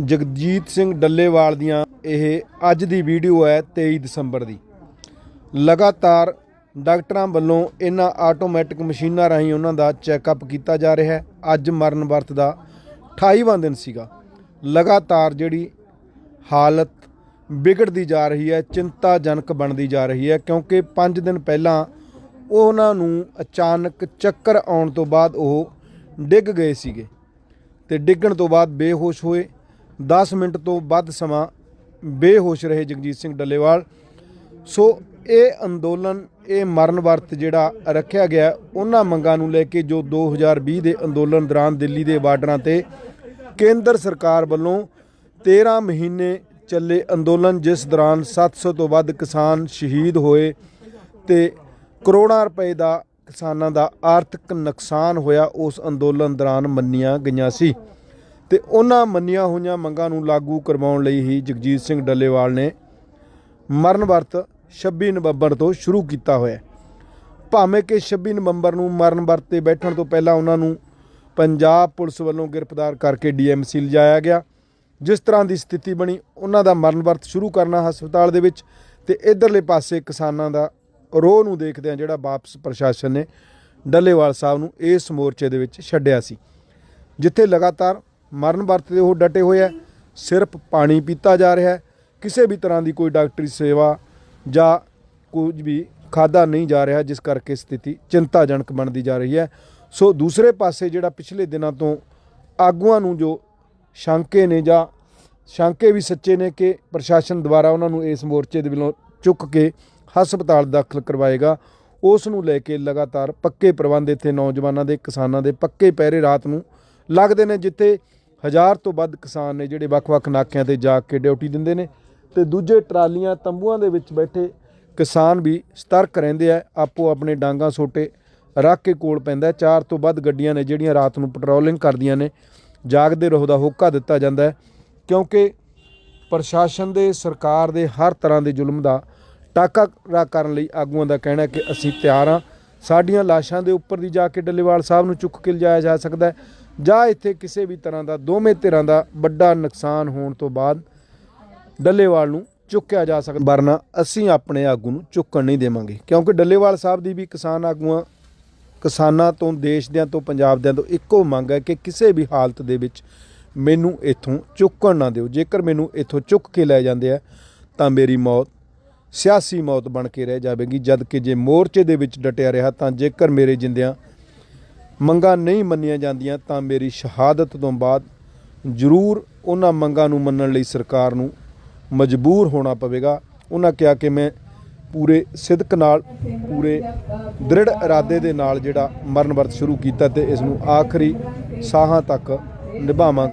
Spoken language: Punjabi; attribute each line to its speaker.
Speaker 1: ਜਗਜੀਤ ਸਿੰਘ ਡੱਲੇਵਾਲ ਦੀਆਂ ਇਹ ਅੱਜ ਦੀ ਵੀਡੀਓ ਹੈ 23 ਦਸੰਬਰ ਦੀ। ਲਗਾਤਾਰ ਡਾਕਟਰਾਂ ਵੱਲੋਂ ਇਹਨਾਂ ਆਟੋਮੈਟਿਕ ਮਸ਼ੀਨਾਂ ਰਾਹੀਂ ਉਹਨਾਂ ਦਾ ਚੈੱਕਅਪ ਕੀਤਾ ਜਾ ਰਿਹਾ ਹੈ। ਅੱਜ ਮਰਨ ਵਰਤ ਦਾ 28ਵਾਂ ਦਿਨ ਸੀਗਾ। ਲਗਾਤਾਰ ਜਿਹੜੀ ਹਾਲਤ ਵਿਗੜਦੀ ਜਾ ਰਹੀ ਹੈ, ਚਿੰਤਾਜਨਕ ਬਣਦੀ ਜਾ ਰਹੀ ਹੈ ਕਿਉਂਕਿ 5 ਦਿਨ ਪਹਿਲਾਂ ਉਹਨਾਂ ਨੂੰ ਅਚਾਨਕ ਚੱਕਰ ਆਉਣ ਤੋਂ ਬਾਅਦ ਉਹ ਡਿੱਗ ਗਏ ਸੀਗੇ ਤੇ ਡਿੱਗਣ ਤੋਂ ਬਾਅਦ ਬੇਹੋਸ਼ ਹੋਏ। 10 ਮਿੰਟ ਤੋਂ ਵੱਧ ਸਮਾਂ ਬੇਹੋਸ਼ ਰਹੇ ਜਗਜੀਤ ਸਿੰਘ ਡੱਲੇਵਾਲ। ਸੋ ਇਹ ਅੰਦੋਲਨ, ਇਹ ਮਰਨ ਵਰਤ ਜਿਹੜਾ ਰੱਖਿਆ ਗਿਆ, ਉਹਨਾਂ ਮੰਗਾਂ ਨੂੰ ਲੈ ਕੇ ਜੋ 2020 ਦੇ ਅੰਦੋਲਨ ਦੌਰਾਨ ਦਿੱਲੀ ਦੇ ਬਾਰਡਰਾਂ ਤੇ ਕੇਂਦਰ ਸਰਕਾਰ ਵੱਲੋਂ 13 ਮਹੀਨੇ ਚੱਲੇ ਅੰਦੋਲਨ, ਜਿਸ ਦੌਰਾਨ 700 ਤੋਂ ਵੱਧ ਕਿਸਾਨ ਸ਼ਹੀਦ ਹੋਏ ਤੇ ਕਰੋੜਾਂ ਰੁਪਏ ਦਾ ਕਿਸਾਨਾਂ ਦਾ ਆਰਥਿਕ ਨੁਕਸਾਨ ਹੋਇਆ, ਉਸ ਅੰਦੋਲਨ ਦੌਰਾਨ ਮੰਨੀਆਂ ਗਈਆਂ ਸੀ। ਤੇ ਉਹਨਾਂ ਮੰਨੀਆਂ ਹੋਈਆਂ ਮੰਗਾਂ ਨੂੰ ਲਾਗੂ ਕਰਵਾਉਣ ਲਈ ਹੀ ਜਗਜੀਤ ਸਿੰਘ ਡੱਲੇਵਾਲ ਨੇ ਮਰਨ ਵਰਤ 26 ਨਵੰਬਰ ਤੋਂ ਸ਼ੁਰੂ ਕੀਤਾ ਹੋਇਆ ਭਾਵੇਂ ਕਿ 26 ਨਵੰਬਰ ਨੂੰ ਮਰਨ ਵਰਤ ਤੇ ਬੈਠਣ ਤੋਂ ਪਹਿਲਾਂ ਉਹਨਾਂ ਨੂੰ ਪੰਜਾਬ ਪੁਲਿਸ ਵੱਲੋਂ ਗ੍ਰਿਫਤਾਰ ਕਰਕੇ ਡੀਐਮਸੀ ਲਿਜਾਇਆ ਗਿਆ, ਜਿਸ ਤਰ੍ਹਾਂ ਦੀ ਸਥਿਤੀ ਬਣੀ, ਉਹਨਾਂ ਦਾ ਮਰਨ ਵਰਤ ਸ਼ੁਰੂ ਕਰਨਾ ਹਸਪਤਾਲ ਦੇ ਵਿੱਚ ਤੇ ਇਧਰਲੇ ਪਾਸੇ ਕਿਸਾਨਾਂ ਦਾ ਰੋਹ ਨੂੰ ਦੇਖਦਿਆਂ ਜਿਹੜਾ ਵਾਪਸ ਪ੍ਰਸ਼ਾਸਨ ਨੇ ਡੱਲੇਵਾਲ ਸਾਹਿਬ ਨੂੰ ਇਸ ਮੋਰਚੇ ਦੇ ਵਿੱਚ ਛੱਡਿਆ ਸੀ, ਜਿੱਥੇ ਲਗਾਤਾਰ ਮਰਨ ਵਰਤ ਤੇ ਉਹ ਡਟੇ ਹੋਏ ਹੈ ਸਿਰਫ ਪਾਣੀ ਪੀਤਾ ਜਾ ਰਿਹਾ ਹੈ। ਕਿਸੇ ਵੀ ਤਰ੍ਹਾਂ ਦੀ ਕੋਈ ਡਾਕਟਰੀ ਸੇਵਾ ਜਾਂ ਕੁਝ ਵੀ ਖਾਦਾ ਨਹੀਂ ਜਾ ਰਿਹਾ, ਜਿਸ ਕਰਕੇ ਸਥਿਤੀ ਚਿੰਤਾਜਨਕ ਬਣਦੀ ਜਾ ਰਹੀ ਹੈ। ਸੋ ਦੂਸਰੇ ਪਾਸੇ ਜਿਹੜਾ ਪਿਛਲੇ ਦਿਨਾਂ ਤੋਂ ਆਗੂਆਂ ਨੂੰ ਜੋ ਸ਼ੰਕੇ ਨੇ ਜਾਂ ਸ਼ੰਕੇ ਵੀ ਸੱਚੇ ਨੇ ਕਿ ਪ੍ਰਸ਼ਾਸਨ ਦੁਆਰਾ ਉਹਨਾਂ ਨੂੰ ਇਸ ਮੋਰਚੇ ਦੇ ਵੱਲੋਂ ਚੁੱਕ ਕੇ ਹਸਪਤਾਲ ਦਾਖਲ ਕਰਵਾਏਗਾ, ਉਸ ਨੂੰ ਲੈ ਕੇ ਲਗਾਤਾਰ ਪੱਕੇ ਪ੍ਰਬੰਧ ਇੱਥੇ ਨੌਜਵਾਨਾਂ ਦੇ, ਕਿਸਾਨਾਂ ਦੇ ਪੱਕੇ ਪਹਿਰੇ ਰਾਤ ਨੂੰ ਲੱਗਦੇ ਨੇ, ਜਿੱਥੇ ਹਜ਼ਾਰ ਤੋਂ ਵੱਧ ਕਿਸਾਨ ਨੇ ਜਿਹੜੇ ਵੱਖ-ਵੱਖ ਨਾਕਿਆਂ ਤੇ ਜਾ ਕੇ ਡਿਊਟੀ ਦਿੰਦੇ ਨੇ ਤੇ ਦੂਜੇ ਟਰਾਲੀਆਂ ਤੰਬੂਆਂ ਦੇ ਵਿੱਚ ਬੈਠੇ ਕਿਸਾਨ ਵੀ ਸਤਰਕ ਰਹਿੰਦੇ ਆ, ਆਪੋ ਆਪਣੇ ਡਾਂਗਾ ਸੋਟੇ ਰੱਖ ਕੇ ਕੋਲ ਪੈਂਦਾ ਚਾਰ ਤੋਂ ਵੱਧ ਗੱਡੀਆਂ ਨੇ ਜਿਹੜੀਆਂ ਰਾਤ ਨੂੰ ਪੈਟਰੋਲਿੰਗ ਕਰਦੀਆਂ ਨੇ, ਜਾਗਦੇ ਰਹੋ ਦਾ ਹੋਕਾ ਦਿੱਤਾ ਜਾਂਦਾ ਹੈ, ਕਿਉਂਕਿ ਪ੍ਰਸ਼ਾਸਨ ਦੇ, ਸਰਕਾਰ ਦੇ ਹਰ ਤਰ੍ਹਾਂ ਦੇ ਜ਼ੁਲਮ ਦਾ ਟਾਕਾ ਕਰਨ ਲਈ ਆਗੂਆਂ ਦਾ ਕਹਿਣਾ ਕਿ ਅਸੀਂ ਤਿਆਰ ਹਾਂ। ਸਾਡੀਆਂ ਲਾਸ਼ਾਂ ਦੇ ਉੱਪਰ ਦੀ ਜਾ ਕੇ ਡੱਲੇਵਾਲ ਸਾਹਿਬ ਨੂੰ ਚੁੱਕ ਕੇ ਲਿਜਾਇਆ ਜਾ ਸਕਦਾ ਹੈ। ਜਾਂ ਇੱਥੇ ਕਿਸੇ ਵੀ ਤਰ੍ਹਾਂ ਦਾ ਦੋਵੇਂ ਧਿਰਾਂ ਦਾ ਵੱਡਾ ਨੁਕਸਾਨ ਹੋਣ ਤੋਂ ਬਾਅਦ ਡੱਲੇਵਾਲ ਨੂੰ ਚੁੱਕਿਆ ਜਾ ਸਕਦਾ। ਵਰਨਾ ਅਸੀਂ ਆਪਣੇ ਆਗੂ ਨੂੰ ਚੁੱਕਣ ਨਹੀਂ ਦੇਵਾਂਗੇ, ਕਿਉਂਕਿ ਡੱਲੇਵਾਲ ਸਾਹਿਬ ਦੀ ਵੀ ਕਿਸਾਨ ਆਗੂਆਂ, ਕਿਸਾਨਾਂ ਤੋਂ, ਦੇਸ਼ ਦਿਆਂ ਤੋਂ, ਪੰਜਾਬ ਦਿਆਂ ਤੋਂ ਇੱਕੋ ਮੰਗ ਹੈ ਕਿ ਕਿਸੇ ਵੀ ਹਾਲਤ ਦੇ ਵਿੱਚ ਮੈਨੂੰ ਇੱਥੋਂ ਚੁੱਕਣ ਨਾ ਦਿਓ। ਜੇਕਰ ਮੈਨੂੰ ਇੱਥੋਂ ਚੁੱਕ ਕੇ ਲੈ ਜਾਂਦੇ ਆ, ਤਾਂ ਮੇਰੀ ਮੌਤ, ਸਿਆਸੀ ਮੌਤ ਬਣ ਕੇ ਰਹਿ ਜਾਵੇਗੀ। ਜਦ ਕਿ ਜੇ ਮੋਰਚੇ ਦੇ ਵਿੱਚ ਡਟਿਆ ਰਿਹਾ, ਤਾਂ ਜੇਕਰ ਮੇਰੇ ਜਿੰਦਿਆਂ ਮੰਗਾਂ ਨਹੀਂ ਮੰਨੀਆਂ ਜਾਂਦੀਆਂ ਤਾਂ ਮੇਰੀ ਸ਼ਹਾਦਤ ਤੋਂ ਬਾਅਦ ਜ਼ਰੂਰ ਉਹਨਾਂ ਮੰਗਾਂ ਨੂੰ ਮੰਨਣ ਲਈ ਸਰਕਾਰ ਨੂੰ ਮਜਬੂਰ ਹੋਣਾ ਪਵੇਗਾ। ਉਹਨਾਂ ਕਿਹਾ ਕਿ ਮੈਂ ਪੂਰੇ ਸਿਦਕ ਨਾਲ, ਪੂਰੇ ਦ੍ਰਿੜ ਇਰਾਦੇ ਦੇ ਨਾਲ ਜਿਹੜਾ ਮਰਨ ਵਰਤ ਸ਼ੁਰੂ ਕੀਤਾ ਤੇ ਇਸ ਨੂੰ ਆਖਰੀ ਸਾਹਾਂ ਤੱਕ ਨਿਭਾਵਾਂਗਾ।